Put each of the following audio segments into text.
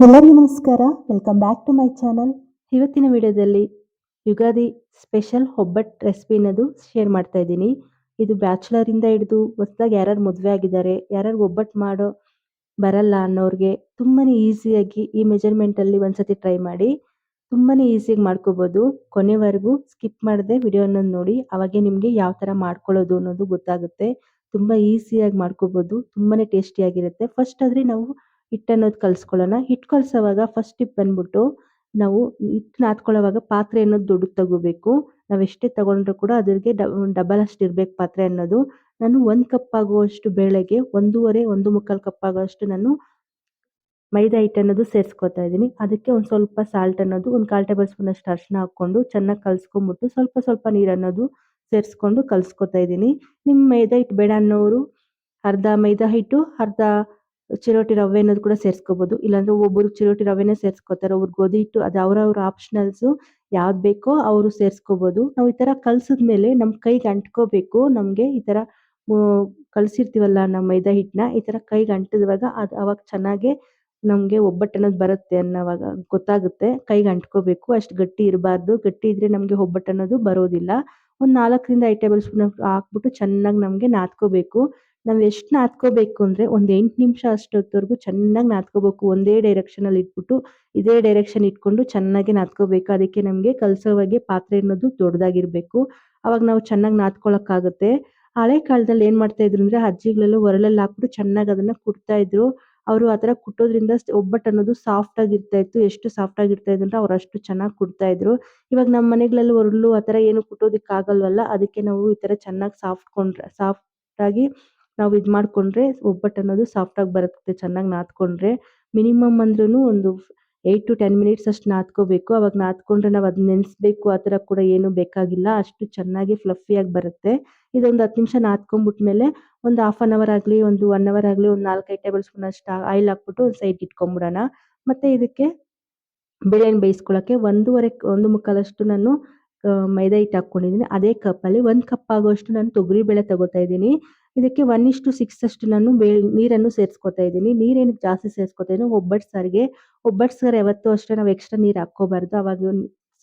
ಎಲ್ಲರಿಗೂ ನಮಸ್ಕಾರ. Welcome back to my channel ಇವತ್ತಿನ ವಿಡಿಯೋದಲ್ಲಿ ಯುಗಾದಿ ಸ್ಪೆಷಲ್ ಒಬ್ಬಟ್ಟು ರೆಸಿಪಿ ಅನ್ನೋದು ಶೇರ್ ಮಾಡ್ತಾ ಇದ್ದೀನಿ. ಇದು ಬ್ಯಾಚುಲರ್ ಇಂದ ಹಿಡಿದು ಹೊಸದಾಗಿ ಯಾರ್ಯಾರು ಮದುವೆ ಆಗಿದ್ದಾರೆ, ಯಾರ್ಯಾರು ಒಬ್ಬಟ್ಟು ಮಾಡೋ ಬರಲ್ಲ ಅನ್ನೋರಿಗೆ ತುಂಬಾನೇ ಈಸಿಯಾಗಿ ಈ ಮೆಜರ್ಮೆಂಟ್ ಅಲ್ಲಿ ಒಂದ್ಸತಿ ಟ್ರೈ ಮಾಡಿ ತುಂಬಾನೇ ಈಸಿಯಾಗಿ ಮಾಡ್ಕೋಬಹುದು ಕೊನೆವರೆಗೂ ಸ್ಕಿಪ್ ಮಾಡದೆ ವಿಡಿಯೋನ ನೋಡಿ ಅವಾಗೆ ನಿಮ್ಗೆ ಯಾವ ತರ ಮಾಡ್ಕೊಳ್ಳೋದು ಅನ್ನೋದು ಗೊತ್ತಾಗುತ್ತೆ. ತುಂಬಾ ಈಸಿಯಾಗಿ ಮಾಡ್ಕೋಬಹುದು ತುಂಬಾನೇ ಟೇಸ್ಟಿಯಾಗಿರುತ್ತೆ ಫಸ್ಟ್ ಆದ್ರೆ ನಾವು ಹಿಟ್ಟು ಅನ್ನೋದು ಕಲ್ಸ್ಕೊಳ್ಳೋಣ. ಹಿಟ್ಟು ಕಲ್ಸೋವಾಗ ಫಸ್ಟ್ ಟಿಪ್ ಬಂದ್ಬಿಟ್ಟು ನಾವು ಹಿಟ್ಟು ನಾದ್ಕೊಳ್ಳೋವಾಗ ಪಾತ್ರೆ ಅನ್ನೋದು ದೊಡ್ಡದು ತಗೋಬೇಕು. ನಾವು ಎಷ್ಟೇ ತಗೊಂಡ್ರು ಕೂಡ ಅದ್ರಿಗೆ ಡಬಲ್ ಅಷ್ಟು ಇರ್ಬೇಕು ಪಾತ್ರೆ ಅನ್ನೋದು. ನಾನು ಒಂದು ಕಪ್ ಆಗುವಷ್ಟು ಬೇಳೆಗೆ ಒಂದೂವರೆ, ಒಂದು ಮುಕ್ಕಾಲು ಕಪ್ ಆಗುವಷ್ಟು ನಾನು ಮೈದಾ ಹಿಟ್ಟು ಅನ್ನೋದು ಸೇರಿಸ್ಕೊತಾ ಇದ್ದೀನಿ. ಅದಕ್ಕೆ ಒಂದು ಸ್ವಲ್ಪ ಸಾಲ್ಟ್ ಅನ್ನೋದು, ಒಂದು ಕಾಲ್ ಟೇಬಲ್ ಸ್ಪೂನ್ ಅಷ್ಟು ಅರಿಶಿನ ಹಾಕೊಂಡು ಚೆನ್ನಾಗಿ ಕಲ್ಸ್ಕೊಂಡ್ಬಿಟ್ಟು ಸ್ವಲ್ಪ ಸ್ವಲ್ಪ ನೀರ್ ಅನ್ನೋದು ಸೇರಿಸ್ಕೊಂಡು ಕಲ್ಸ್ಕೊತಾ ಇದ್ದೀನಿ. ನಿಮ್ಮ ಮೈದಾ ಹಿಟ್ಟು ಬೇಡ ಅನ್ನೋರು ಅರ್ಧ ಮೈದಾ ಹಿಟ್ಟು, ಅರ್ಧ ಚಿರೋಟಿ ರವೆ ಅನ್ನೋದು ಕೂಡ ಸೇರಿಸ್ಕೋಬಹುದು ಇಲ್ಲಾಂದ್ರೆ ಒಬ್ಬರು ಚಿರೋಟಿ ರವೆನೇ ಸೇರಿಸ್ಕೋತಾರೆ. ಒಬ್ರು ಗೋಧಿ ಹಿಟ್ಟು ಅದು ಅವ್ರವ್ರ ಆಪ್ಷನಲ್ಸ್ ಯಾವ್ದು ಬೇಕೋ ಅವರು ಸೇರಿಸ್ಕೋಬಹುದು ನಾವು ಈ ತರ ಕಲ್ಸಿದ್ಮೇಲೆ ನಮ್ ಕೈಗೆ ಅಂಟ್ಕೋಬೇಕು. ನಮ್ಗೆ ಈ ತರ ಕಲ್ಸಿರ್ತೀವಲ್ಲ ನಮ್ಮ ಮೈದಾ ಹಿಟ್ಟನ್ನ, ಈ ತರ ಕೈಗೆ ಅಂಟಿದಾಗ ಅದು ಅವಾಗ ಚೆನ್ನಾಗೆ ನಮ್ಗೆ ಒಬ್ಬಟ್ಟು ಅನ್ನೋದು ಬರುತ್ತೆ ಅನ್ನೋವಾಗ ಗೊತ್ತಾಗುತ್ತೆ. ಕೈಗೆ ಅಂಟ್ಕೋಬೇಕು. ಅಷ್ಟು ಗಟ್ಟಿ ಇರಬಾರ್ದು. ಗಟ್ಟಿ ಇದ್ರೆ ನಮ್ಗೆ ಒಬ್ಬಟ್ಟು ಅನ್ನೋದು ಬರೋದಿಲ್ಲ. ಒಂದ್ ನಾಲ್ಕರಿಂದ ಐದು ಟೇಬಲ್ ಸ್ಪೂನ್ ಹಾಕ್ಬಿಟ್ಟು ಚೆನ್ನಾಗಿ ನಮ್ಗೆ ನಾದ್ಕೋಬೇಕು. ನಾವ್ ಎಷ್ಟ್ ನಾದ್ಕೋಬೇಕು ಅಂದ್ರೆ ಒಂದ್ ಎಂಟು ನಿಮಿಷ ಅಷ್ಟೊತ್ತವರೆಗೂ ಚೆನ್ನಾಗಿ ನಾದ್ಕೋಬೇಕು. ಒಂದೇ ಡೈರೆಕ್ಷನ್ ಅಲ್ಲಿ ಇಟ್ಬಿಟ್ಟು ಇದೇ ಡೈರೆಕ್ಷನ್ ಇಟ್ಕೊಂಡು ಚೆನ್ನಾಗಿ ನಾದ್ಕೋಬೇಕು. ಅದಕ್ಕೆ ನಮ್ಗೆ ಕಲ್ಸೋವಾಗೆ ಪಾತ್ರೆ ಅನ್ನೋದು ದೊಡ್ಡದಾಗಿರ್ಬೇಕು. ಅವಾಗ ನಾವು ಚೆನ್ನಾಗಿ ನಾದ್ಕೊಳಕ್ ಆಗುತ್ತೆ ಹಳೆ ಕಾಲದಲ್ಲಿ ಏನ್ ಮಾಡ್ತಾ ಇದ್ರು ಅಂದ್ರೆ ಅಜ್ಜಿಗಳೆಲ್ಲ ಒರಳಲ್ಲಿ ಹಾಕ್ಬಿಟ್ಟು ಚೆನ್ನಾಗಿ ಅದನ್ನ ಕುಟ್ತಾ ಇದ್ರು. ಅವರು ಆತರ ಕುಟ್ಟೋದ್ರಿಂದ ಒಬ್ಬಟ್ಟು ಅನ್ನೋದು ಸಾಫ್ಟ್ ಆಗಿರ್ತಾ ಇತ್ತು. ಎಷ್ಟು ಸಾಫ್ಟ್ ಆಗಿರ್ತಾ ಇತ್ತು ಅವ್ರು ಅಷ್ಟು ಚೆನ್ನಾಗಿ ಕುಡ್ತಾ ಇದ್ರು. ಇವಾಗ ನಮ್ಮ ಮನೆಗಳಲ್ಲಿ ಒರಳು ಆತರ ಏನು ಕುಟ್ಟೋದಿಕ್ ಆಗಲ್ವಲ್ಲ ಅದಕ್ಕೆ ನಾವು ಈ ತರ ಚೆನ್ನಾಗಿ ಸಾಫ್ಟ್ ಕೊಂಡ್ರೆ ಸಾಫ್ಟ್ ಆಗಿ ನಾವು ಇದು ಮಾಡ್ಕೊಂಡ್ರೆ ಒಬ್ಬಟ್ಟು ಅನ್ನೋದು ಸಾಫ್ಟ್ ಆಗಿ ಬರುತ್ತೆ, ಚೆನ್ನಾಗಿ ನಾದ್ಕೊಂಡ್ರೆ ಮಿನಿಮಮ್ ಅಂದ್ರೂ ಒಂದು ಏಯ್ಟ್ ಟು ಟೆನ್ ಮಿನಿಟ್ಸ್ ಅಷ್ಟು ನಾದ್ಕೋಬೇಕು ಅವಾಗ ನಾದ್ಕೊಂಡ್ರೆ ನಾವು ಅದನ್ನ ನೆನೆಸ್ಬೇಕು, ಆ ಥರ ಕೂಡ ಏನು ಬೇಕಾಗಿಲ್ಲ. ಅಷ್ಟು ಚೆನ್ನಾಗಿ ಫ್ಲಫಿಯಾಗಿ ಬರುತ್ತೆ. ಇದೊಂದು ಹತ್ತು ನಿಮಿಷ ನಾದ್ಕೊಂಡ್ಬಿಟ್ಮೇಲೆ ಒಂದು ಹಾಫ್ ಆನ್ ಅವರ್ ಆಗಲಿ, ಒಂದು ಒನ್ ಅವರ್ ಆಗಲಿ, ಒಂದು ನಾಲ್ಕೈದು ಟೇಬಲ್ ಸ್ಪೂನ್ ಅಷ್ಟು ಆಯಿಲ್ ಹಾಕ್ಬಿಟ್ಟು ಒಂದು ಸೈಡ್ ಇಟ್ಕೊಂಡ್ಬಿಡೋಣ ಮತ್ತೆ ಇದಕ್ಕೆ ಬೇಳೆನ ಬೇಯಿಸ್ಕೊಳ್ಳೋಕ್ಕೆ ಒಂದೂವರೆ, ಒಂದು ಮುಕ್ಕಾಲಷ್ಟು ನಾನು ಮೈದಾ ಹಿಟ್ಟು ಹಾಕ್ಕೊಂಡಿದ್ದೀನಿ. ಅದೇ ಕಪ್ಪಲ್ಲಿ ಒಂದು ಕಪ್ ಆಗೋಷ್ಟು ನಾನು ತೊಗರಿ ಬೇಳೆ ತಗೋತಾ ಇದ್ದೀನಿ. ಇದಕ್ಕೆ ಒನ್ ಇಷ್ಟು ಸಿಕ್ಸ್ ಅಷ್ಟು ನಾನು ಬೇ, ನೀರನ್ನು ಸೇರಿಸ್ಕೊತಾ ಇದ್ದೀನಿ. ನೀರೇನಕ್ಕೆ ಜಾಸ್ತಿ ಸೇರಿಸ್ಕೊತಾ ಇದ್ದೀನಿ? ಒಬ್ಬಟ್ಟು ಸಾರಿಗೆ. ಒಬ್ಬಟ್ಟು ಸಾರ್ ಯಾವತ್ತೂ ಅಷ್ಟೇ ನಾವು ಎಕ್ಸ್ಟ್ರಾ ನೀರು ಹಾಕ್ಕೋಬಾರ್ದು. ಅವಾಗ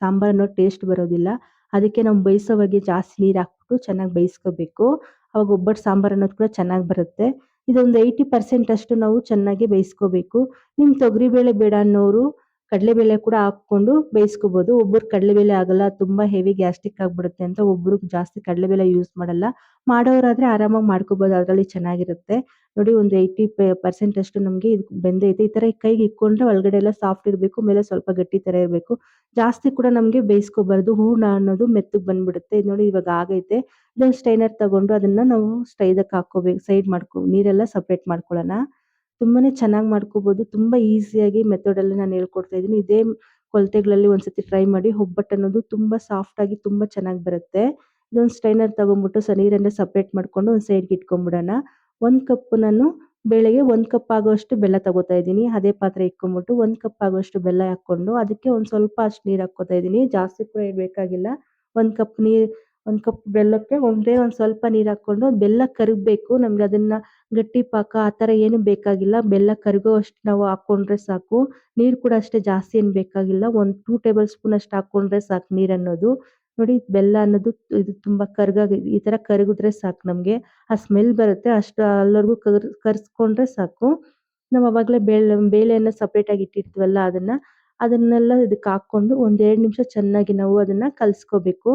ಸಾಂಬಾರ್ ಅನ್ನೋ ಟೇಸ್ಟ್ ಬರೋದಿಲ್ಲ. ಅದಕ್ಕೆ ನಾವು ಬೇಯಿಸೋವಾಗೆ ಜಾಸ್ತಿ ನೀರು ಹಾಕ್ಬಿಟ್ಟು ಚೆನ್ನಾಗಿ ಬೇಯಿಸ್ಕೋಬೇಕು. ಅವಾಗ ಒಬ್ಬಟ್ಟು ಸಾಂಬಾರ್ ಅನ್ನೋದು ಕೂಡ ಚೆನ್ನಾಗಿ ಬರುತ್ತೆ. ಇದೊಂದು ಏಯ್ಟಿ ಪರ್ಸೆಂಟ್ ಅಷ್ಟು ನಾವು ಚೆನ್ನಾಗಿ ಬೇಯಿಸ್ಕೋಬೇಕು. ನಿಮ್ಮ ತೊಗರಿಬೇಳೆ ಬೇಡ ಅನ್ನೋರು ಕಡಲೆಬೇಳೆ ಕೂಡ ಹಾಕೊಂಡು ಬೇಯಿಸ್ಕೋಬಹುದು ಒಬ್ಬರು ಕಡಲೆಬೇಳೆ ಆಗಲ್ಲ, ತುಂಬಾ ಹೆವಿ ಗ್ಯಾಸ್ಟ್ರಿಕ್ ಆಗ್ಬಿಡುತ್ತೆ ಅಂತ ಒಬ್ರು ಜಾಸ್ತಿ ಕಡಲೆಬೇಳೆ ಯೂಸ್ ಮಾಡಲ್ಲ. ಮಾಡೋರಾದ್ರೆ ಆರಾಮಾಗಿ ಮಾಡ್ಕೋಬಹುದು ಅದರಲ್ಲಿ ಚೆನ್ನಾಗಿರುತ್ತೆ. ನೋಡಿ ಒಂದು ಏಯ್ಟಿ ಪರ್ಸೆಂಟ್ ಅಷ್ಟು ನಮ್ಗೆ ಇದು ಬೆಂದೈತೆ. ಈ ತರ ಕೈಗೆ ಇಕ್ಕೊಂಡ್ರೆ ಒಳಗಡೆ ಎಲ್ಲ ಸಾಫ್ಟ್ ಇರಬೇಕು, ಮೇಲೆ ಸ್ವಲ್ಪ ಗಟ್ಟಿ ತರ ಇರಬೇಕು. ಜಾಸ್ತಿ ಕೂಡ ನಮ್ಗೆ ಬೇಯಿಸ್ಕೋಬಾರ್ದು. ಹೂರ್ಣ ಅನ್ನೋದು ಮೆತ್ತಗ್ ಬಂದ್ಬಿಡುತ್ತೆ. ನೋಡಿ ಇವಾಗ ಆಗೈತೆ. ಇದೊಂದು ಸ್ಟೈನರ್ ತಗೊಂಡು ಅದನ್ನ ನಾವು ಸ್ಟೈದಕ್ಕೆ ಹಾಕೋಬೇಕು ಸೈಡ್ ಮಾಡ್ಕೊ, ನೀರೆಲ್ಲ ಸಪ್ರೇಟ್ ಮಾಡ್ಕೊಳ್ಳೋಣ. ತುಂಬಾನೇ ಚೆನ್ನಾಗಿ ಮಾಡ್ಕೋಬಹುದು ತುಂಬಾ ಈಸಿಯಾಗಿ ಮೆಥಡ್ ಅಲ್ಲಿ ನಾನು ಹೇಳ್ಕೊಡ್ತಾ ಇದ್ದೀನಿ. ಇದೇ ಕೊಲತೆಗಳಲ್ಲಿ ಒಂದ್ಸತಿ ಟ್ರೈ ಮಾಡಿ ಒಬ್ಬಟ್ಟು ಅನ್ನೋದು ತುಂಬಾ ಸಾಫ್ಟ್ ಆಗಿ ತುಂಬಾ ಚೆನ್ನಾಗಿ ಬರುತ್ತೆ. ಇದೊಂದು ಸ್ಟೈನರ್ ತಗೊಂಡ್ಬಿಟ್ಟು ಸ ನೀರನ್ನ ಸಪ್ರೇಟ್ ಮಾಡ್ಕೊಂಡು ಒಂದು ಸೈಡ್ಗೆ ಇಟ್ಕೊಂಡ್ಬಿಡೋಣ ಒಂದ್ ಕಪ್ ನಾನು ಬೇಳೆಗೆ ಒಂದ್ ಕಪ್ ಆಗುವಷ್ಟು ಬೆಲ್ಲ ತಗೋತಾ ಇದ್ದೀನಿ. ಅದೇ ಪಾತ್ರೆ ಇಟ್ಕೊಂಡ್ಬಿಟ್ಟು ಒಂದ್ ಕಪ್ ಆಗುವಷ್ಟು ಬೆಲ್ಲ ಹಾಕೊಂಡು ಅದಕ್ಕೆ ಒಂದ್ ಸ್ವಲ್ಪ ಅಷ್ಟು ನೀರ್ ಹಾಕೋತಾ ಇದ್ದೀನಿ. ಜಾಸ್ತಿ ಕೂಡ ಬೇಕಾಗಿಲ್ಲ. ಒಂದ್ ಕಪ್ ನೀರ್ ಒಂದ್ ಕಪ್ ಬೆಲ್ಲಕ್ಕೆ ಒಂದೇ ಒಂದ್ ಸ್ವಲ್ಪ ನೀರ್ ಹಾಕೊಂಡು ಬೆಲ್ಲ ಕರಗಬೇಕು. ನಮ್ಗೆ ಅದನ್ನ ಗಟ್ಟಿ ಪಾಕ ಆತರ ಏನು ಬೇಕಾಗಿಲ್ಲ. ಬೆಲ್ಲ ಕರಗುವಷ್ಟು ನಾವು ಹಾಕೊಂಡ್ರೆ ಸಾಕು. ನೀರ್ ಕೂಡ ಅಷ್ಟೇ ಜಾಸ್ತಿ ಏನ್ ಬೇಕಾಗಿಲ್ಲ. ಒಂದ್ ಟೂ ಟೇಬಲ್ ಸ್ಪೂನ್ ಅಷ್ಟು ಹಾಕೊಂಡ್ರೆ ಸಾಕು ನೀರ್ ಅನ್ನೋದು. ನೋಡಿ ಬೆಲ್ಲ ಅನ್ನೋದು ಇದು ತುಂಬಾ ಕರ್ಗಾಗ ಈ ತರ ಕರಗಿದ್ರೆ ಸಾಕು ನಮಗೆ. ಆ ಸ್ಮೆಲ್ ಬರುತ್ತೆ. ಅಷ್ಟು ಅಲ್ಲವರೆಗೂ ಕರ್, ಕರ್ಸ್ಕೊಂಡ್ರೆ ಸಾಕು. ನಾವು ಅವಾಗ್ಲೇ ಬೇಳೆ, ಬೇಳೆಯನ್ನ ಸಪ್ರೇಟ್ ಆಗಿ ಇಟ್ಟಿರ್ತೀವಲ್ಲ ಅದನ್ನ, ಅದನ್ನೆಲ್ಲ ಇದಕ್ಕೆ ಹಾಕೊಂಡು ಒಂದ್ ಎರಡ್ ನಿಮಿಷ ಚೆನ್ನಾಗಿ ನಾವು ಅದನ್ನ ಕಲ್ಸ್ಕೋಬೇಕು.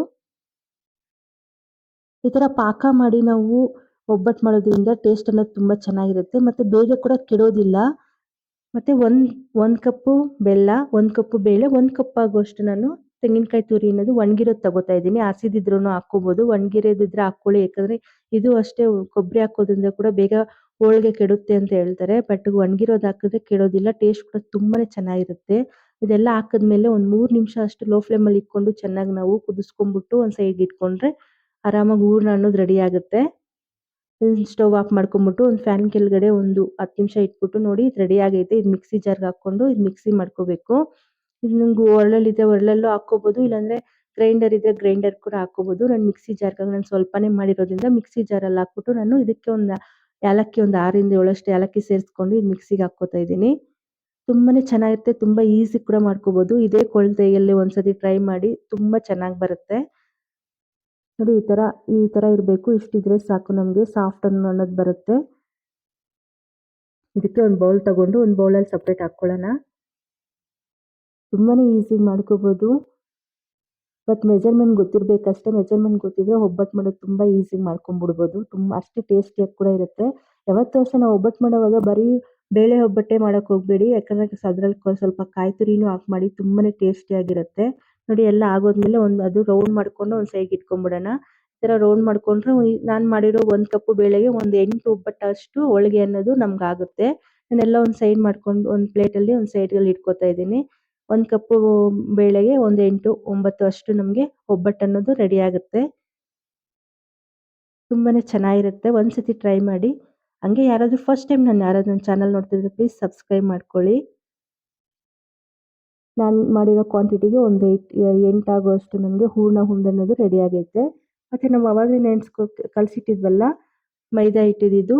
ಈ ತರ ಪಾಕ ಮಾಡಿ ನಾವು ಒಬ್ಬಟ್ಟು ಮಾಡೋದ್ರಿಂದ ಟೇಸ್ಟ್ ಅನ್ನೋದು ತುಂಬಾ ಚೆನ್ನಾಗಿರುತ್ತೆ. ಮತ್ತೆ ಬೇಗ ಕೂಡ ಕೆಡೋದಿಲ್ಲ. ಮತ್ತೆ ಒಂದ್, ಒಂದು ಕಪ್ಪು ಬೆಲ್ಲ, ಒಂದ್ ಕಪ್ಪು ಬೇಳೆ, ಒಂದ್ ಕಪ್ ಆಗುವಷ್ಟು ನಾನು ತೆಂಗಿನಕಾಯಿ ತುರಿ ಅನ್ನೋದು ಒಣಗಿರೋದು ತಗೋತಾ ಇದ್ದೀನಿ. ಹಸಿದಿದ್ರು ಹಾಕೋಬಹುದು ಒಣಗಿರೋದಿದ್ರೆ ಹಾಕೊಳ್ಳಿ ಯಾಕಂದ್ರೆ ಇದು ಅಷ್ಟೇ ಕೊಬ್ಬರಿ ಹಾಕೋದ್ರಿಂದ ಕೂಡ ಬೇಗ ಹೋಳಿಗೆ ಕೆಡುತ್ತೆ ಅಂತ ಹೇಳ್ತಾರೆ. ಬಟ್ ಒಣಗಿರೋದು ಹಾಕಿದ್ರೆ ಕೆಡೋದಿಲ್ಲ. ಟೇಸ್ಟ್ ಕೂಡ ತುಂಬಾನೇ ಚೆನ್ನಾಗಿರುತ್ತೆ. ಇದೆಲ್ಲ ಹಾಕಿದ್ಮೇಲೆ ಒಂದ್ ಮೂರ್ ನಿಮಿಷ ಅಷ್ಟು ಲೋ ಫ್ಲೇಮ್ ಅಲ್ಲಿ ಇಟ್ಕೊಂಡು ಚೆನ್ನಾಗಿ ನಾವು ಕುದಿಸ್ಕೊಂಡ್ಬಿಟ್ಟು ಒಂದ್ ಸೈಡ್ ಇಟ್ಕೊಂಡ್ರೆ ಆರಾಮಾಗಿ ಹೂರ್ಣ ಅನ್ನೋದು ರೆಡಿ ಆಗುತ್ತೆ. ಸ್ಟವ್ ಆಫ್ ಮಾಡ್ಕೊಂಡ್ಬಿಟ್ಟು ಒಂದು ಫ್ಯಾನ್ ಕೆಳಗಡೆ ಒಂದು ಹತ್ತು ನಿಮಿಷ ಇಟ್ಬಿಟ್ಟು ನೋಡಿ ಇದು ರೆಡಿ ಆಗೈತೆ. ಇದು ಮಿಕ್ಸಿ ಜಾರ್ಗೆ ಹಾಕೊಂಡು ಇದು ಮಿಕ್ಸಿ ಮಾಡ್ಕೋಬೇಕು. ಇದು ನಿಮ್ಗೆ ಒರಳಲ್ಲಿದೆ ಒರಳಲ್ಲೂ ಹಾಕ್ಕೋಬೋದು, ಇಲ್ಲಾಂದರೆ ಗ್ರೈಂಡರ್ ಇದ್ರೆ ಗ್ರೈಂಡರ್ ಕೂಡ ಹಾಕ್ಕೋಬೋದು. ನಾನು ಮಿಕ್ಸಿ ಜಾರ್ಗೆ ನಾನು ಸ್ವಲ್ಪನೇ ಮಾಡಿರೋದ್ರಿಂದ ಮಿಕ್ಸಿ ಜಾರಲ್ಲಿ ಹಾಕ್ಬಿಟ್ಟು ನಾನು ಇದಕ್ಕೆ ಒಂದು ಏಲಕ್ಕಿ ಒಂದು ಆರಿಂದ ಏಳಷ್ಟು ಏಲಕ್ಕಿ ಸೇರಿಸ್ಕೊಂಡು ಇದು ಮಿಕ್ಸಿಗೆ ಹಾಕ್ಕೋತಾ ಇದ್ದೀನಿ. ತುಂಬಾನೇ ಚೆನ್ನಾಗಿರುತ್ತೆ, ತುಂಬಾ ಈಸಿ ಕೂಡ ಮಾಡ್ಕೋಬಹುದು ಇದೇ ಕೊಳ್ತೆಯಲ್ಲಿ ಒಂದ್ಸತಿ ಟ್ರೈ ಮಾಡಿ ತುಂಬಾ ಚೆನ್ನಾಗಿ ಬರುತ್ತೆ. ನೋಡಿ, ಈ ತರ ಈ ತರ ಇರಬೇಕು. ಇಷ್ಟಿದ್ರೆ ಸಾಕು. ನಮಗೆ ಸಾಫ್ಟ್ ಅನ್ನೋದು ಬರುತ್ತೆ. ಇದಕ್ಕೆ ಒಂದು ಬೌಲ್ ತಗೊಂಡು ಒಂದು ಬೌಲಲ್ಲಿ ಸಪ್ರೇಟ್ ಹಾಕ್ಕೊಳ್ಳೋಣ ತುಂಬಾನೇ ಈಸಿ ಮಾಡ್ಕೋಬಹುದು ಬಟ್ ಮೆಜರ್ಮೆಂಟ್ ಗೊತ್ತಿರಬೇಕಷ್ಟೇ ಮೆಜರ್ಮೆಂಟ್ ಗೊತ್ತಿದ್ರೆ ಒಬ್ಬಟ್ಟು ಮಾಡೋದು ತುಂಬಾ ಈಸಿ ಮಾಡ್ಕೊಂಡ್ಬಿಡ್ಬೋದು. ತುಂಬಾ, ಅಷ್ಟೇ ಟೇಸ್ಟಿಯಾಗಿ ಕೂಡ ಇರುತ್ತೆ. ಯಾವತ್ತೂ ಅಷ್ಟೇ ನಾವು ಒಬ್ಬಟ್ಟು ಮಾಡೋವಾಗ ಬರೀ ಬೇಳೆ ಒಬ್ಬಟ್ಟೆ ಮಾಡಕ್ ಹೋಗಬೇಡಿ. ಯಾಕಂದ್ರೆ ಅದ್ರಲ್ಲಿ ಸ್ವಲ್ಪ ಕಾಯಿ ತುರಿನೂ ಹಾಕಿ ಮಾಡಿ ತುಂಬಾನೇ ಟೇಸ್ಟಿಯಾಗಿರುತ್ತೆ ನೋಡಿ ಎಲ್ಲ ಆಗೋದ್ಮೇಲೆ ಒಂದು ಅದು ರೌಂಡ್ ಮಾಡ್ಕೊಂಡು ಒಂದು ಸೈಡ್ ಇಟ್ಕೊಂಡ್ಬಿಡೋಣ ಈ ತರ ರೌಂಡ್ ಮಾಡ್ಕೊಂಡ್ರೆ ನಾನು ಮಾಡಿರೋ ಒಂದ್ ಕಪ್ ಬೇಳೆಗೆ ಒಂದ್ ಎಂಟು ಒಬ್ಬಟ್ಟಷ್ಟು ಹೋಳಿಗೆ ಅನ್ನೋದು ನಮ್ಗೆ ಆಗುತ್ತೆ ನಾನೆಲ್ಲ ಒಂದು ಸೈಡ್ ಮಾಡ್ಕೊಂಡು ಒಂದು ಒಂದ್ ಒಂದು ಅಲ್ಲಿ ಇಟ್ಕೋತಾ ಇದ್ದೀನಿ. ಒಂದ್ ಕಪ್ ಬೇಳೆಗೆ ಒಂದು ಎಂಟು ಒಂಬತ್ತು ಅಷ್ಟು ನಮಗೆ ಒಬ್ಬಟ್ಟು ಅನ್ನೋದು ರೆಡಿ ಆಗುತ್ತೆ. ತುಂಬಾನೇ ಚೆನ್ನಾಗಿರುತ್ತೆ. ಒಂದ್ಸತಿ ಟ್ರೈ ಮಾಡಿ. ಹಂಗೆ ಯಾರಾದರೂ ಫಸ್ಟ್ ಟೈಮ್ ನಾನು ಯಾರಾದ್ರೂ ನನ್ನ ಚಾನಲ್ ನೋಡ್ತಿದ್ರೆ ಪ್ಲೀಸ್ ಸಬ್ಸ್ಕ್ರೈಬ್ ಮಾಡ್ಕೊಳ್ಳಿ. ನಾನು ಮಾಡಿರೋ ಕ್ವಾಂಟಿಟಿಗೆ ಒಂದು ಏಟ್ ಎಂಟಾಗುವಷ್ಟು ನನಗೆ ಹೂರ್ಣ ಹುಂಡೆ ಅನ್ನೋದು ರೆಡಿ ಆಗೈತೆ. ಮತ್ತು ನಾವು ಅವಾಗಲೇ ನೆನೆಸ್ಕೊ ಕಲಸಿಟ್ಟಿದ್ವಲ್ಲ ಮೈದಾ ಹಿಟ್ಟಿದ್ದು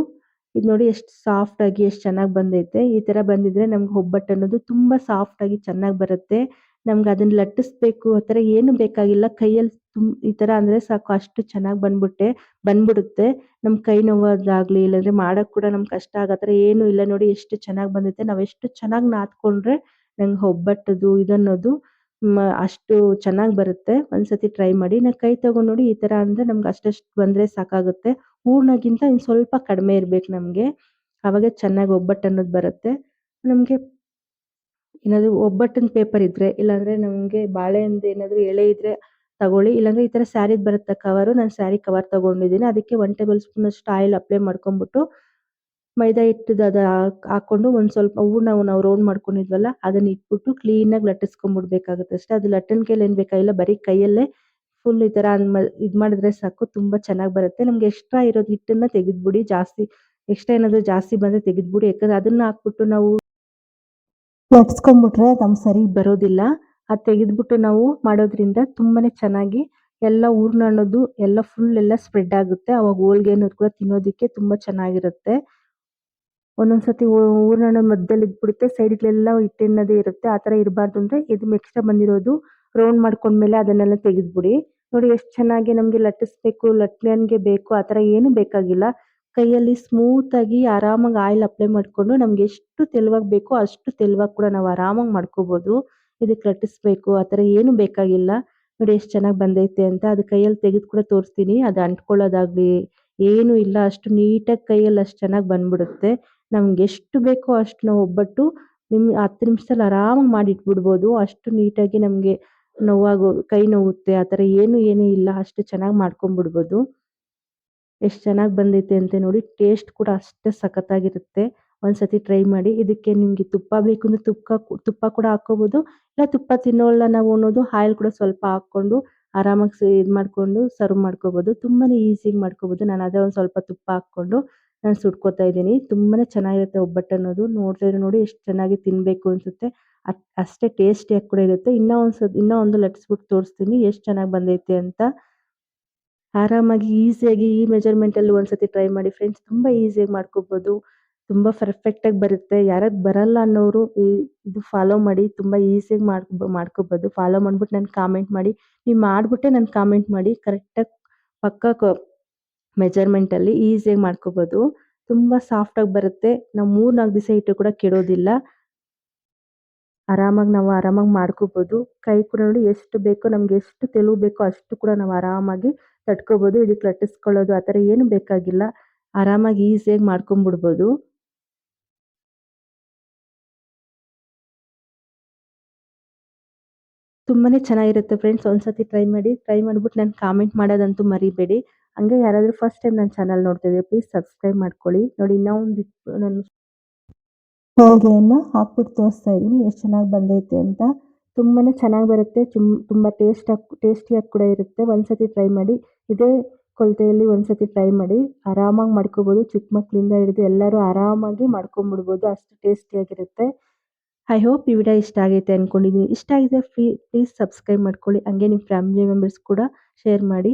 ಇದು ನೋಡಿ ಎಷ್ಟು ಸಾಫ್ಟ್ ಆಗಿ, ಎಷ್ಟು ಚೆನ್ನಾಗಿ ಬಂದೈತೆ. ಈ ತರ ಬಂದಿದ್ರೆ ನಮ್ಗೆ ಒಬ್ಬಟ್ಟು ಅನ್ನೋದು ತುಂಬಾ ಸಾಫ್ಟ್ ಆಗಿ ಚೆನ್ನಾಗಿ ಬರುತ್ತೆ. ನಮ್ಗೆ ಅದನ್ನ ಲಟ್ಟಿಸ್ಬೇಕು, ಆ ಥರ ಏನು ಬೇಕಾಗಿಲ್ಲ. ಕೈಯಲ್ಲಿ ತುಂಬ ಈ ಥರ ಅಂದರೆ ಸಾಕು, ಅಷ್ಟು ಚೆನ್ನಾಗಿ ಬಂದ್ಬಿಟ್ಟೆ, ಬಂದ್ಬಿಡುತ್ತೆ. ನಮ್ಮ ಕೈ ನೋವೋದಾಗಲಿ, ಇಲ್ಲಾಂದರೆ ಮಾಡೋಕ್ಕೆ ಕೂಡ ನಮ್ಗೆ ಕಷ್ಟ ಆಗೋ ಥರ ಏನು ಇಲ್ಲ. ನೋಡಿ ಎಷ್ಟು ಚೆನ್ನಾಗಿ ಬಂದೈತೆ. ನಾವು ಎಷ್ಟು ಚೆನ್ನಾಗಿ ನಾದ್ಕೊಂಡ್ರೆ ನಂಗೆ ಒಬ್ಬಟ್ಟದು ಇದನ್ನೋದು ಅಷ್ಟು ಚೆನ್ನಾಗಿ ಬರುತ್ತೆ. ಒಂದ್ಸತಿ ಟ್ರೈ ಮಾಡಿ ನಾ ಕೈ ತಗೊಂಡು ನೋಡಿ ಈ ತರ ಅಂದ್ರೆ ನಮ್ಗೆ ಅಷ್ಟಷ್ಟು ಬಂದ್ರೆ ಸಾಕಾಗುತ್ತೆ. ಹೂರ್ಣಗಿಂತ ಇನ್ನು ಸ್ವಲ್ಪ ಕಡಿಮೆ ಇರ್ಬೇಕು ನಮ್ಗೆ. ಅವಾಗ ಚೆನ್ನಾಗಿ ಒಬ್ಬಟ್ಟು ಅನ್ನೋದು ಬರುತ್ತೆ. ನಮ್ಗೆ ಏನಾದ್ರು ಒಬ್ಬಟ್ಟಿನ ಪೇಪರ್ ಇದ್ರೆ, ಇಲ್ಲಾಂದ್ರೆ ನಮ್ಗೆ ಬಾಳೆಹಣ್ಣು ಏನಾದ್ರು ಎಳೆ ಇದ್ರೆ ತಗೊಳ್ಳಿ, ಇಲ್ಲಾಂದ್ರೆ ಈ ತರ ಸ್ಯಾರಿದ್ ಬರುತ್ತೆ ಕವರ್ ನಾನು ಸ್ಯಾರಿ ಕವರ್ ತಗೊಂಡಿದ್ದೀನಿ. ಅದಕ್ಕೆ ಒನ್ ಟೇಬಲ್ ಸ್ಪೂನ್ ಅಷ್ಟು ಆಯಿಲ್ ಅಪ್ಲೈ ಮಾಡ್ಕೊಂಡ್ಬಿಟ್ಟು ಮೈದಾ ಹಿಟ್ಟಿದು ಅದು ಹಾಕೊಂಡು ಒಂದ್ ಸ್ವಲ್ಪ ಹೂರ್ಣ ನಾವು ರೌಂಡ್ ಮಾಡ್ಕೊಂಡಿದ್ವಲ್ಲ ಅದನ್ನ ಇಟ್ಬಿಟ್ಟು ಕ್ಲೀನ್ ಆಗಿ ಲಟ್ಟಿಸ್ಕೊಂಡ್ಬಿಡ್ಬೇಕಾಗುತ್ತೆ ಅಷ್ಟೇ. ಅದು ಲಟ್ಟನ್ ಕೈಲಿ ಏನ್ ಬೇಕಾಗಿಲ್ಲ ಬರೀ ಕೈಯಲ್ಲೇ ಫುಲ್ ಈ ತರ ಇದ್ ಮಾಡಿದ್ರೆ ಸಾಕು, ತುಂಬಾ ಚೆನ್ನಾಗಿ ಬರುತ್ತೆ. ನಮ್ಗೆ ಎಕ್ಸ್ಟ್ರಾ ಇರೋದು ಹಿಟ್ಟನ್ನ ತೆಗೆದ್ಬಿಡಿ, ಜಾಸ್ತಿ ಎಕ್ಸ್ಟ್ರಾ ಏನಾದ್ರು ಜಾಸ್ತಿ ಬಂದ್ರೆ ತೆಗೆದ್ಬಿಡಿ. ಯಾಕಂದ್ರೆ ಅದನ್ನ ಹಾಕ್ಬಿಟ್ಟು ನಾವು ಲಟ್ಸ್ಕೊಂಡ್ಬಿಟ್ರೆ ನಮ್ ಸರಿ ಬರೋದಿಲ್ಲ. ಅದ್ ತೆಗೆದ್ಬಿಟ್ಟು ನಾವು ಮಾಡೋದ್ರಿಂದ ತುಂಬಾನೇ ಚೆನ್ನಾಗಿ ಎಲ್ಲ ಊರ್ನ ಅನ್ನೋದು ಎಲ್ಲ ಫುಲ್ ಎಲ್ಲ ಸ್ಪ್ರೆಡ್ ಆಗುತ್ತೆ. ಅವಾಗ ಹೋಳಿಗೆ ಅನ್ನೋದು ಕೂಡ ತಿನ್ನೋದಿಕ್ಕೆ ತುಂಬಾ ಚೆನ್ನಾಗಿರುತ್ತೆ. ಒಂದೊಂದ್ಸತಿ ಹೂರ್ಣ ಮಧ್ಯದಲ್ಲಿ ಇದ್ಬಿಡುತ್ತೆ. ಸೈಡ್ಗಳೆಲ್ಲ ಹಿಟ್ಟಿನದೇ ಇರುತ್ತೆ. ಆ ತರ ಇರಬಾರ್ದು ಅಂದ್ರೆ ಇದು ಎಕ್ಸ್ಟ್ರಾ ಬಂದಿರೋದು ರೌಂಡ್ ಮಾಡ್ಕೊಂಡ್ಮೇಲೆ ಅದನ್ನೆಲ್ಲ ತೆಗೆದ್ಬಿಡಿ. ನೋಡಿ ಎಷ್ಟು ಚೆನ್ನಾಗಿ ನಮಗೆ ಲಟ್ಟಿಸ್ಬೇಕು ಲಟ್ಲನ್ಗೆ ಬೇಕು, ಆ ತರ ಏನು ಬೇಕಾಗಿಲ್ಲ. ಕೈಯಲ್ಲಿ ಸ್ಮೂತ್ ಆಗಿ ಆರಾಮಾಗಿ ಆಯಿಲ್ ಅಪ್ಲೈ ಮಾಡ್ಕೊಂಡು ನಮ್ಗೆ ಎಷ್ಟು ತೆಳುವಾಗಿ ಬೇಕೋ ಅಷ್ಟು ತೆಳುವಾಗಿ ಕೂಡ ನಾವು ಆರಾಮಾಗಿ ಮಾಡ್ಕೋಬಹುದು ಇದಕ್ಕೆ ಲಟ್ಟಿಸ್ಬೇಕು, ಆ ತರ ಏನು ಬೇಕಾಗಿಲ್ಲ. ನೋಡಿ ಎಷ್ಟು ಚೆನ್ನಾಗಿ ಬಂದೈತೆ ಅಂತ ಅದು ಕೈಯಲ್ಲಿ ತೆಗೆದು ಕೂಡ ತೋರಿಸ್ತೀನಿ. ಅದು ಅಂಟ್ಕೊಳ್ಳೋದಾಗ್ಲಿ ಏನು ಇಲ್ಲ. ಅಷ್ಟು ನೀಟಾಗಿ ಕೈಯಲ್ಲಿ ಅಷ್ಟು ಚೆನ್ನಾಗಿ ಬಂದ್ಬಿಡುತ್ತೆ. ನಮ್ಗೆ ಎಷ್ಟು ಬೇಕೋ ಅಷ್ಟು ನಾವು ಒಬ್ಬಟ್ಟು ನಿಮ್ ಹತ್ತು ನಿಮಿಷದಲ್ಲಿ ಆರಾಮಾಗಿ ಮಾಡಿ ಇಟ್ಬಿಡ್ಬೋದು ಅಷ್ಟು ನೀಟಾಗಿ ನಮಗೆ ನೋವಾಗೋ, ಕೈ ನೋವುತ್ತೆ. ಆ ತರ ಏನು ಏನೂ ಇಲ್ಲ. ಅಷ್ಟು ಚೆನ್ನಾಗಿ ಮಾಡ್ಕೊಂಡ್ಬಿಡ್ಬೋದು ಎಷ್ಟು ಚೆನ್ನಾಗಿ ಬಂದೈತೆ ಅಂತ ನೋಡಿ ಟೇಸ್ಟ್ ಕೂಡ ಅಷ್ಟೇ ಸಖತ್ತಾಗಿರುತ್ತೆ. ಒಂದ್ಸತಿ ಟ್ರೈ ಮಾಡಿ. ಇದಕ್ಕೆ ನಿಮ್ಗೆ ತುಪ್ಪ ಬೇಕು ಅಂದ್ರೆ ತುಪ್ಪ ತುಪ್ಪ ಕೂಡ ಹಾಕೋಬಹುದು ಇಲ್ಲ ತುಪ್ಪ ತಿನ್ನೋಲ್ಲ ನಾವು ಅನ್ನೋದು ಆಯಿಲ್ ಕೂಡ ಸ್ವಲ್ಪ ಹಾಕೊಂಡು ಆರಾಮಾಗಿ ಇದು ಮಾಡ್ಕೊಂಡು ಸರ್ವ್ ಮಾಡ್ಕೋಬಹುದು ತುಂಬಾನೇ ಈಸಿಯಾಗಿ ಮಾಡ್ಕೋಬಹುದು ನಾನು ಅದೇ ಒಂದು ಸ್ವಲ್ಪ ತುಪ್ಪ ಹಾಕೊಂಡು ನಾನು ಸುಟ್ಕೋತಾ ಇದ್ದೀನಿ. ತುಂಬಾನೇ ಚೆನ್ನಾಗಿರುತ್ತೆ ಒಬ್ಬಟ್ಟು ಅನ್ನೋದು. ನೋಡ್ತಾ ನೋಡಿ ಎಷ್ಟು ಚೆನ್ನಾಗಿ ತಿನ್ನಬೇಕು ಅನ್ಸುತ್ತೆ. ಅಷ್ಟೇ ಟೇಸ್ಟಿಯಾಗಿ ಕೂಡ ಇರುತ್ತೆ. ಇನ್ನೂ ಒಂದು ಇನ್ನೂ ಒಂದು ಲಟ್ಸ್ಬಿಟ್ಟು ತೋರಿಸ್ತೀನಿ. ಎಷ್ಟು ಚೆನ್ನಾಗಿ ಬಂದೈತೆ ಅಂತ. ಆರಾಮಾಗಿ ಈಸಿಯಾಗಿ ಈ ಮೆಜರ್ಮೆಂಟ್ ಅಲ್ಲಿ ಒಂದ್ಸತಿ ಟ್ರೈ ಮಾಡಿ ಫ್ರೆಂಡ್ಸ್ ತುಂಬಾ ಈಸಿಯಾಗಿ ಮಾಡ್ಕೋಬೋದು. ತುಂಬಾ ಪರ್ಫೆಕ್ಟಾಗಿ ಬರುತ್ತೆ. ಯಾರಾದ್ರು ಬರಲ್ಲ ಅನ್ನೋರು ಇದು ಫಾಲೋ ಮಾಡಿ ತುಂಬಾ ಈಸಿಯಾಗಿ ಮಾಡ್ಕೊ ಮಾಡ್ಕೋಬೋದು. ಫಾಲೋ ಮಾಡ್ಬಿಟ್ಟು ನನ್ಗೆ ಕಾಮೆಂಟ್ ಮಾಡಿ. ನೀವು ಮಾಡಿಬಿಟ್ಟೆ ನನ್ನ ಕಾಮೆಂಟ್ ಮಾಡಿ. ಕರೆಕ್ಟಾಗಿ ಪಕ್ಕ ಮೆಜರ್ಮೆಂಟ್ ಅಲ್ಲಿ ಈಸಿಯಾಗಿ ಮಾಡ್ಕೋಬಹುದು ತುಂಬಾ ಸಾಫ್ಟ್ ಆಗಿ ಬರುತ್ತೆ. ನಾವು ಮೂರ್ ನಾಲ್ಕು ದಿವಸ ಇಟ್ಟು ಕೂಡ ಕೆಡೋದಿಲ್ಲ. ಆರಾಮಾಗಿ ನಾವು ಆರಾಮಾಗಿ ಮಾಡ್ಕೋಬಹುದು ಕೈ ಕೂಡ ನೋಡಿ ಎಷ್ಟು ಬೇಕೋ, ನಮ್ಗೆ ಎಷ್ಟು ತೆಳು ಬೇಕೋ ಅಷ್ಟು ಕೂಡ ನಾವು ಆರಾಮಾಗಿ ತಟ್ಕೋಬಹುದು ಇದಕ್ಕೆ ಲಟ್ಟಿಸ್ಕೊಳ್ಳೋದು ಆ ಥರ ಏನು ಬೇಕಾಗಿಲ್ಲ. ಆರಾಮಾಗಿ ಈಸಿಯಾಗಿ ಮಾಡ್ಕೊಂಬಿಡ್ಬೋದು. ತುಂಬಾನೇ ಚೆನ್ನಾಗಿರುತ್ತೆ ಫ್ರೆಂಡ್ಸ್. ಒಂದ್ಸತಿ ಟ್ರೈ ಮಾಡಿ. ಟ್ರೈ ಮಾಡ್ಬಿಟ್ಟು ನಾನು ಕಾಮೆಂಟ್ ಮಾಡೋದಂತೂ ಮರಿಬೇಡಿ. ಹಂಗೆ ಯಾರಾದರೂ ಫಸ್ಟ್ ಟೈಮ್ ನನ್ನ ಚಾನಲ್ ನೋಡ್ತಿದ್ರೆ ಪ್ಲೀಸ್ ಸಬ್ಸ್ಕ್ರೈಬ್ ಮಾಡ್ಕೊಳ್ಳಿ. ನೋಡಿ, ಇನ್ನೂ ಒಂದು ನಾನು ಹೋಳಿಗೆಯನ್ನು ಹಾಕ್ಬಿಟ್ಟು ತೋರಿಸ್ತಾ ಇದ್ದೀನಿ. ಎಷ್ಟು ಚೆನ್ನಾಗಿ ಬಂದೈತೆ ಅಂತ. ತುಂಬಾ ಚೆನ್ನಾಗಿ ಬರುತ್ತೆ. ತುಂಬ ಟೇಸ್ಟ್ ಟೇಸ್ಟಿಯಾಗಿ ಕೂಡ ಇರುತ್ತೆ. ಒಂದ್ಸತಿ ಟ್ರೈ ಮಾಡಿ. ಇದೇ ಕೊಲ್ತೆಯಲ್ಲಿ ಒಂದ್ಸತಿ ಟ್ರೈ ಮಾಡಿ. ಆರಾಮಾಗಿ ಮಾಡ್ಕೋಬೋದು. ಚಿಕ್ಕ ಮಕ್ಕಳಿಂದ ಹಿಡಿದು ಎಲ್ಲರೂ ಆರಾಮಾಗಿ ಮಾಡ್ಕೊಂಬಿಡ್ಬೋದು. ಅಷ್ಟು ಟೇಸ್ಟಿಯಾಗಿರುತ್ತೆ ಐ ಹೋಪ್ ಈ ವಿಡಿಯೋ ಇಷ್ಟ ಆಗೈತೆ ಅಂದ್ಕೊಂಡಿದ್ದೀನಿ ಇಷ್ಟ ಆಗಿದೆ ಪ್ಲೀಸ್ ಸಬ್ಸ್ಕ್ರೈಬ್ ಮಾಡ್ಕೊಳ್ಳಿ. ಹಂಗೆ ನಿಮ್ಮ ಫ್ಯಾಮಿಲಿ ಮೆಂಬರ್ಸ್ ಕೂಡ ಶೇರ್ ಮಾಡಿ.